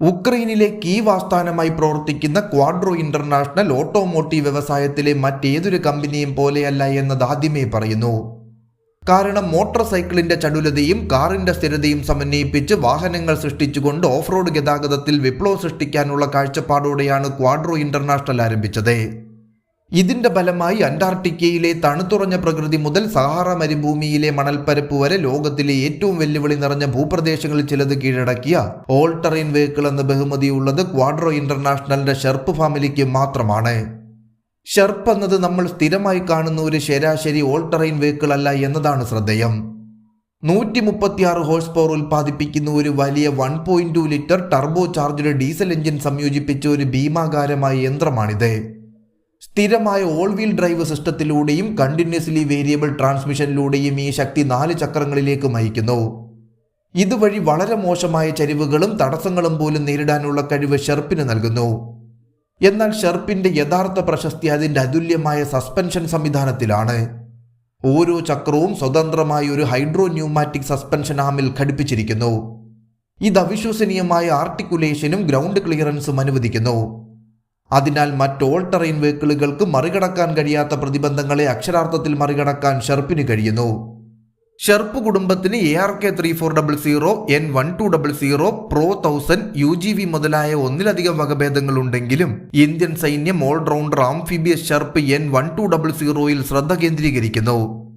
ഉക്രൈനിലെ Kyiv ആസ്ഥാനമായി പ്രവർത്തിക്കുന്ന ക്വാഡ്രോ international automotive വ്യവസായത്തിലെ മറ്റേതൊരു കമ്പനിയും പോലെയല്ല എന്നത് ആദ്യമേ പറയുന്നു. കാരണം മോട്ടോർ സൈക്കിളിന്റെ ചടുലതയും കാറിന്റെ സ്ഥിരതയും സമന്വയിപ്പിച്ച് വാഹനങ്ങൾ സൃഷ്ടിച്ചുകൊണ്ട് ഓഫ് റോഡ് ഗതാഗതത്തിൽ വിപ്ലവം സൃഷ്ടിക്കാനുള്ള കാഴ്ചപ്പാടോടെയാണ് ക്വാഡ്രോ ഇന്റർനാഷണൽ ആരംഭിച്ചത്. ഇതിന്റെ ഫലമായി അന്റാർട്ടിക്കയിലെ തണുത്തുറഞ്ഞ പ്രകൃതി മുതൽ സഹാറ മരുഭൂമിയിലെ മണൽപ്പരപ്പ് വരെ ലോകത്തിലെ ഏറ്റവും വെല്ലുവിളി നിറഞ്ഞ ഭൂപ്രദേശങ്ങളിൽ ചിലത് കീഴടക്കിയ ഓൾ ടെറൈൻ വെഹിക്കിൾ എന്ന ബഹുമതിയുള്ളത് ക്വാഡ്രോ ഇന്റർനാഷണലിന്റെ ഷെർപ്പ് ഫാമിലിക്ക് മാത്രമാണ്. ഷെർപ്പ് എന്നത് നമ്മൾ സ്ഥിരമായി കാണുന്ന ഒരു ശരാശരി ഓൾ ടെറൈൻ വെഹിക്കിൾ അല്ല എന്നതാണ് ശ്രദ്ധേയം. നൂറ്റി മുപ്പത്തിയാറ് ഹോഴ്സ് പവർ ഉൽപ്പാദിപ്പിക്കുന്ന ഒരു വലിയ one point two litre turbo charged diesel engine സംയോജിപ്പിച്ച ഒരു ഭീമാകാരമായ യന്ത്രമാണിത്. സ്ഥിരമായ ഓൾ വീൽ ഡ്രൈവ് സിസ്റ്റത്തിലൂടെയും കണ്ടിന്യൂസ്ലി വേരിയബിൾ ട്രാൻസ്മിഷനിലൂടെയും ഈ ശക്തി നാല് ചക്രങ്ങളിലേക്ക് നയിക്കുന്നു. ഇതുവഴി വളരെ മോശമായ ചരിവുകളും തടസ്സങ്ങളും പോലും നേരിടാനുള്ള കഴിവ് ഷെർപ്പിന് നൽകുന്നു. എന്നാൽ ഷെർപ്പിന്റെ യഥാർത്ഥ പ്രശസ്തി അതിന്റെ അതുല്യമായ സസ്പെൻഷൻ സംവിധാനത്തിലാണ്. ഓരോ ചക്രവും സ്വതന്ത്രമായി ഒരു ഹൈഡ്രോ ന്യൂമാറ്റിക് സസ്പെൻഷൻ ആമിൽ ഘടിപ്പിച്ചിരിക്കുന്നു. ഇത് അവിശ്വസനീയമായ ആർട്ടിക്കുലേഷനും ഗ്രൗണ്ട് ക്ലിയറൻസും അനുവദിക്കുന്നു. അതിനാൽ മറ്റ് ഓൾ ടെറൈൻ വെഹിക്കിളുകൾക്ക് മറികടക്കാൻ കഴിയാത്ത പ്രതിബന്ധങ്ങളെ അക്ഷരാർത്ഥത്തിൽ മറികടക്കാൻ ഷെർപ്പിന് കഴിയുന്നു. ഷെർപ്പ് കുടുംബത്തിന് A R K three four double zero N one two double zero pro thousand U G V മുതലായ ഒന്നിലധികം വകഭേദങ്ങൾ ഉണ്ടെങ്കിലും ഇന്ത്യൻ സൈന്യം allrounder amphibious Sherp N one two double സീറോയിൽ ശ്രദ്ധ കേന്ദ്രീകരിക്കുന്നു.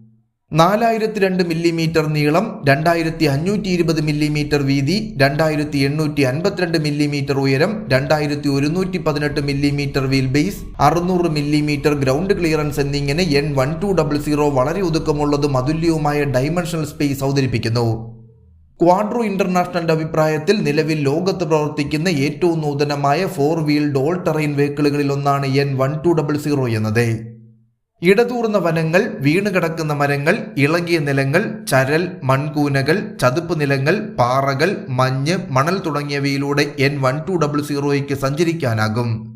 നാലായിരത്തി രണ്ട് മില്ലിമീറ്റർ നീളം രണ്ടായിരത്തി അഞ്ഞൂറ്റി ഇരുപത് മില്ലിമീറ്റർ വീതി രണ്ടായിരത്തി എണ്ണൂറ്റി അൻപത്തിരണ്ട് മില്ലിമീറ്റർ ഉയരം രണ്ടായിരത്തി ഒരുന്നൂറ്റി പതിനെട്ട് മില്ലിമീറ്റർ വീൽ ബേസ് അറുന്നൂറ് മില്ലിമീറ്റർ ഗ്രൗണ്ട് ക്ലിയറൻസ് എന്നിങ്ങനെ N one two double zero വളരെ ഒതുക്കമുള്ളതും അതുല്യവുമായ ഡൈമൻഷണൽ സ്പേസ് അവതരിപ്പിക്കുന്നു. ക്വാഡ്രോ ഇന്റർനാഷണലിന്റെ അഭിപ്രായത്തിൽ നിലവിൽ ലോകത്ത് പ്രവർത്തിക്കുന്ന ഏറ്റവും നൂതനമായ ഫോർ വീൽഡ് ഓൾ ടെറൈൻ വെഹിക്കിളുകളിൽ ഒന്നാണ് N one two double zero എന്നത്. ഇടതൂർന്ന വനങ്ങൾ വീണുകിടക്കുന്ന മരങ്ങൾ ഇളകിയ നിലങ്ങൾ ചരൽ മൺകൂനകൾ ചതുപ്പ് നിലങ്ങൾ പാറകൾ മഞ്ഞ് മണൽ തുടങ്ങിയവയിലൂടെ എൻ വൺ ടു ഡബിൾ സീറോയ്ക്ക് സഞ്ചരിക്കാനാകും.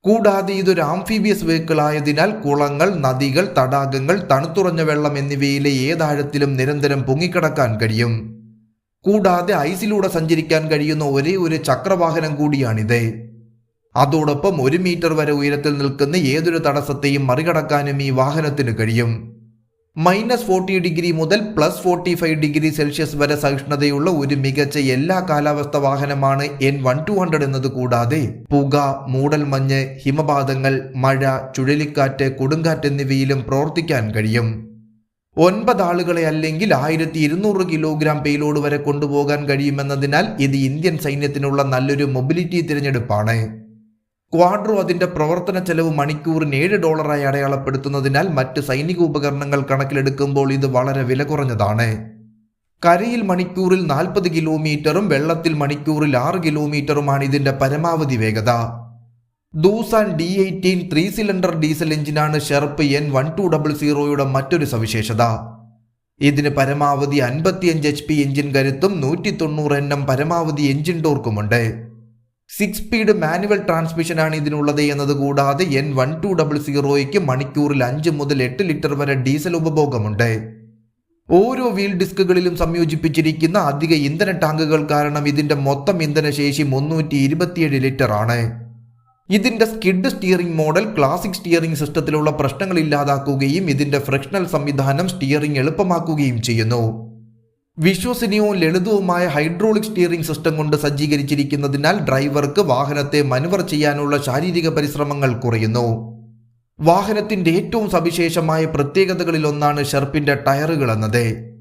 കൂടാതെ ഇതൊരു ആംഫീബിയസ് വെഹിക്കിൾ ആയതിനാൽ കുളങ്ങൾ നദികൾ തടാകങ്ങൾ തണുത്തുറഞ്ഞ വെള്ളം എന്നിവയിലെ ഏതാഴത്തിലും നിരന്തരം പൊങ്ങിക്കിടക്കാൻ കഴിയും. കൂടാതെ ഐസിലൂടെ സഞ്ചരിക്കാൻ കഴിയുന്ന ഒരേ ഒരു ചക്രവാഹനം കൂടിയാണിത്. അതോടൊപ്പം ഒരു മീറ്റർ വരെ ഉയരത്തിൽ നിൽക്കുന്ന ഏതൊരു തടസ്സത്തെയും മറികടക്കാനും ഈ വാഹനത്തിന് കഴിയും. മൈനസ് ഫോർട്ടി ഡിഗ്രി മുതൽ plus forty five degree Celsius വരെ സഹിഷ്ണുതയുള്ള ഒരു മികച്ച എല്ലാ കാലാവസ്ഥ വാഹനമാണ് എൻ വൺ ടു ഹൺഡ്രഡ് എന്നത് കൂടാതെ പുക മൂടൽമഞ്ഞ് ഹിമപാതങ്ങൾ മഴ ചുഴലിക്കാറ്റ് കൊടുങ്കാറ്റ് എന്നിവയിലും പ്രവർത്തിക്കാൻ കഴിയും. ഒൻപത് ആളുകളെ അല്ലെങ്കിൽ ആയിരത്തി ഇരുന്നൂറ് കിലോഗ്രാം പേലോഡ് വരെ കൊണ്ടുപോകാൻ കഴിയുമെന്നതിനാൽ ഇത് ഇന്ത്യൻ സൈന്യത്തിനുള്ള നല്ലൊരു മൊബിലിറ്റി തിരഞ്ഞെടുപ്പാണ്. ക്വാഡ്രോ അതിന്റെ പ്രവർത്തന ചെലവ് മണിക്കൂറിന് ഏഴ് ഡോളറായി അടയാളപ്പെടുത്തുന്നതിനാൽ മറ്റ് സൈനിക ഉപകരണങ്ങൾ കണക്കിലെടുക്കുമ്പോൾ ഇത് വളരെ വില കുറഞ്ഞതാണ്. കരയിൽ മണിക്കൂറിൽ നാൽപ്പത് കിലോമീറ്ററും വെള്ളത്തിൽ മണിക്കൂറിൽ ആറ് കിലോമീറ്ററുമാണ് ഇതിന്റെ പരമാവധി വേഗത. Doosan D eighteen three cylinder diesel എഞ്ചിനാണ് Sherp N one two double സീറോയുടെ മറ്റൊരു സവിശേഷത. ഇതിന് പരമാവധി അൻപത്തിയഞ്ച് എച്ച് പി എഞ്ചിൻ കരുത്തും നൂറ്റി തൊണ്ണൂറ് എൻ എം പരമാവധി എഞ്ചിൻ ടോർക്കുമുണ്ട്. സിക്സ് സ്പീഡ് മാനുവൽ ട്രാൻസ്മിഷനാണ് ഇതിനുള്ളത് എന്നത് കൂടാതെ എൻ വൺ ടു ഡബിൾ സീറോയ്ക്ക് മണിക്കൂറിൽ അഞ്ച് മുതൽ എട്ട് ലിറ്റർ വരെ ഡീസൽ ഉപഭോഗമുണ്ട്. ഓരോ വീൽ ഡിസ്കുകളിലും സംയോജിപ്പിച്ചിരിക്കുന്ന അധിക ഇന്ധന ടാങ്കുകൾ കാരണം ഇതിന്റെ മൊത്തം ഇന്ധനശേഷി മുന്നൂറ്റി ഇരുപത്തിയേഴ് ലിറ്റർ ആണ്. ഇതിന്റെ skid steering model classic steering സിസ്റ്റത്തിലുള്ള പ്രശ്നങ്ങൾ ഇല്ലാതാക്കുകയും ഇതിന്റെ ഫ്രിക്ഷണൽ സംവിധാനം സ്റ്റിയറിംഗ് എളുപ്പമാക്കുകയും ചെയ്യുന്നു. വിശ്വസനീയവും ലളിതവുമായ ഹൈഡ്രോളിക് സ്റ്റിയറിംഗ് സിസ്റ്റം കൊണ്ട് സജ്ജീകരിച്ചിരിക്കുന്നതിനാൽ ഡ്രൈവർക്ക് വാഹനത്തെ മനുവർ ചെയ്യാനുള്ള ശാരീരിക പരിശ്രമങ്ങൾ കുറയുന്നു. വാഹനത്തിന്റെ ഏറ്റവും സവിശേഷമായ പ്രത്യേകതകളിൽ ഒന്നാണ് ഷെർപ്പിന്റെ ടയറുകൾ എന്നത്.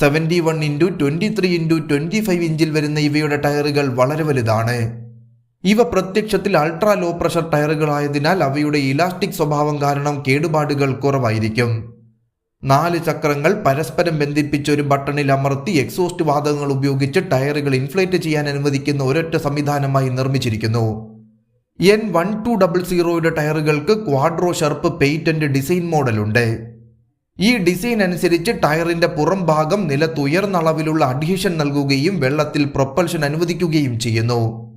Seventy one into twenty three into twenty five ഇഞ്ചിൽ വരുന്ന ഇവയുടെ ടയറുകൾ വളരെ വലുതാണ്. ഇവ പ്രത്യക്ഷത്തിൽ അൾട്രാ ലോ പ്രഷർ ടയറുകളായതിനാൽ അവയുടെ ഇലാസ്റ്റിക് സ്വഭാവം കാരണം കേടുപാടുകൾ കുറവായിരിക്കും. നാല് ചക്രങ്ങൾ പരസ്പരം ബന്ധിപ്പിച്ച് ഒരു ബട്ടണിൽ അമർത്തി എക്സോസ്റ്റ് വാതകങ്ങൾ ഉപയോഗിച്ച് ടയറുകൾ ഇൻഫ്ലേറ്റ് ചെയ്യാൻ അനുവദിക്കുന്ന ഒരൊറ്റ സംവിധാനമായി നിർമ്മിച്ചിരിക്കുന്നു. എൻ വൺ ടു ഡബിൾ സീറോയുടെ ടയറുകൾക്ക് ക്വാഡ്രോ ഷർപ്പ് പെയ്റ്റന്റ് ഡിസൈൻ മോഡലുണ്ട് ഈ ഡിസൈൻ അനുസരിച്ച് ടയറിന്റെ പുറം ഭാഗം നിലത്ത് ഉയർന്ന അളവിലുള്ള അഡ്ഹീഷൻ നൽകുകയും വെള്ളത്തിൽ പ്രൊപ്പൽഷൻ അനുവദിക്കുകയും ചെയ്യുന്നു.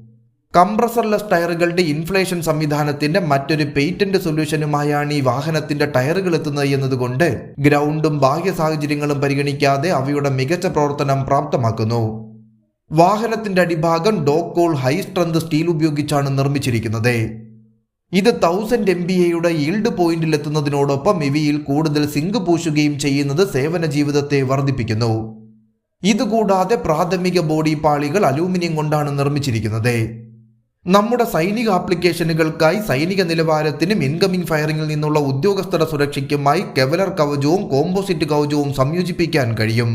കംപ്രസർലെസ് ടയറുകളുടെ ഇൻഫ്ലേഷൻ സംവിധാനത്തിന്റെ മറ്റൊരു പേറ്റന്റ് സൊല്യൂഷനുമായാണ് ഈ വാഹനത്തിന്റെ ടയറുകൾ എത്തുന്നത് എന്നതുകൊണ്ട് ഗ്രൗണ്ടും ബാഹ്യ സാഹചര്യങ്ങളും പരിഗണിക്കാതെ അവയുടെ മികച്ച പ്രവർത്തനം പ്രാപ്തമാക്കുന്നു. വാഹനത്തിന്റെ അടിഭാഗം ഡോക്കോൾ ഹൈ സ്ട്രെങ്ത് സ്റ്റീൽ ഉപയോഗിച്ചാണ് നിർമ്മിച്ചിരിക്കുന്നത്. ഇത് തൗസൻഡ് എം ബി എയുടെ ഈൽഡ് പോയിന്റിൽ എത്തുന്നതിനോടൊപ്പം ഇവയിൽ കൂടുതൽ സിങ്ക് പൂശുകയും ചെയ്യുന്നത് സേവന ജീവിതത്തെ വർദ്ധിപ്പിക്കുന്നു. ഇതുകൂടാതെ പ്രാഥമിക ബോഡി പാളികൾ അലൂമിനിയം കൊണ്ടാണ് നിർമ്മിച്ചിരിക്കുന്നത്. നമ്മുടെ സൈനിക ആപ്ലിക്കേഷനുകൾക്കായി സൈനിക നിലവാരത്തിനും ഇൻകമിംഗ് ഫയറിംഗിൽ നിന്നുള്ള ഉദ്യോഗസ്ഥരുടെ സുരക്ഷയ്ക്കുമായി കെവലർ കവചവും കോമ്പോസിറ്റ് കവചവും സംയോജിപ്പിക്കാൻ കഴിയും.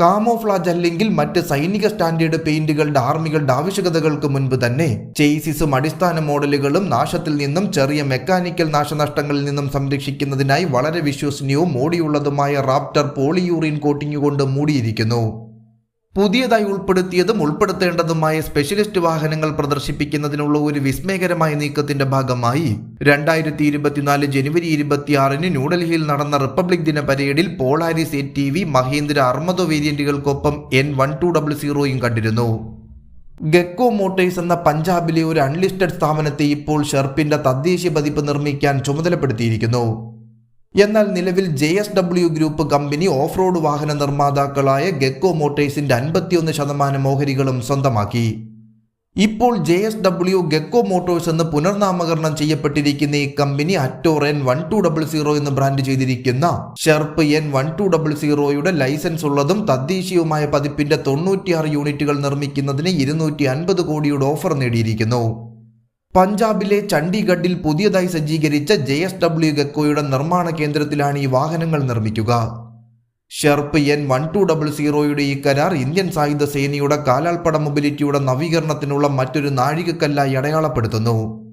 കാമോഫ്ലാജ് അല്ലെങ്കിൽ മറ്റ് സൈനിക സ്റ്റാൻഡേർഡ് പെയിന്റുകളുടെ ആർമികളുടെ ആവശ്യകതകൾക്ക് മുൻപ് തന്നെ ചേസിസും അടിസ്ഥാന മോഡലുകളും നാശത്തിൽ നിന്നും ചെറിയ മെക്കാനിക്കൽ നാശനഷ്ടങ്ങളിൽ നിന്നും സംരക്ഷിക്കുന്നതിനായി വളരെ വിശ്വസനീയവും മോടിയുള്ളതുമായ റാപ്റ്റർ പോളിയൂറിൻ കോട്ടിംഗ് കൊണ്ട് മൂടിയിരിക്കുന്നു. പുതിയതായി ഉൾപ്പെടുത്തിയതും ഉൾപ്പെടുത്തേണ്ടതുമായ സ്പെഷ്യലിസ്റ്റ് വാഹനങ്ങൾ പ്രദർശിപ്പിക്കുന്നതിനുള്ള ഒരു വിസ്മയകരമായ നീക്കത്തിന്റെ ഭാഗമായി രണ്ടായിരത്തി ഇരുപത്തിനാല് ജനുവരി ഇരുപത്തിയാറിന് ന്യൂഡൽഹിയിൽ നടന്ന റിപ്പബ്ലിക് ദിന പരേഡിൽ Polaris A T V Mahindra Armado വേരിയന്റുകൾക്കൊപ്പം N one two double സീറോയും കണ്ടിരുന്നു. ഗക്കോ മോട്ടേഴ്സ് എന്ന പഞ്ചാബിലെ ഒരു അൺലിസ്റ്റഡ് സ്ഥാപനത്തെ ഇപ്പോൾ ഷെർപ്പിന്റെ തദ്ദേശീയ പതിപ്പ് നിർമ്മിക്കാൻ ചുമതലപ്പെടുത്തിയിരിക്കുന്നു. എന്നാൽ നിലവിൽ J S W group company off road വാഹന നിർമ്മാതാക്കളായ ഗെക്കോ മോട്ടേഴ്സിന്റെ അൻപത്തിയൊന്ന് ശതമാനം ഓഹരികളും സ്വന്തമാക്കി. ഇപ്പോൾ J S W Gecko Motors എന്ന് പുനർനാമകരണം ചെയ്യപ്പെട്ടിരിക്കുന്ന ഈ company Ator N one two double zero എന്ന് ബ്രാൻഡ് ചെയ്തിരിക്കുന്ന Sherp N one two double സീറോയുടെ licence ഉള്ളതും തദ്ദേശീയവുമായ പതിപ്പിന്റെ തൊണ്ണൂറ്റിയാറ് യൂണിറ്റുകൾ നിർമ്മിക്കുന്നതിന് ഇരുന്നൂറ്റി അൻപത് കോടിയുടെ ഓഫർ നേടിയിരിക്കുന്നു. പഞ്ചാബിലെ ചണ്ഡീഗഡിൽ പുതിയതായി സജ്ജീകരിച്ച ജെ എസ് ഡബ്ല്യു ഗക്കോയുടെ നിർമ്മാണ കേന്ദ്രത്തിലാണ് ഈ വാഹനങ്ങൾ നിർമ്മിക്കുക. Sherp N one two double സീറോയുടെ ഈ കരാർ ഇന്ത്യൻ സായുധ സേനയുടെ കാലാൾപ്പട മൊബിലിറ്റിയുടെ നവീകരണത്തിനുള്ള മറ്റൊരു നാഴികക്കല്ലായി അടയാളപ്പെടുത്തുന്നു.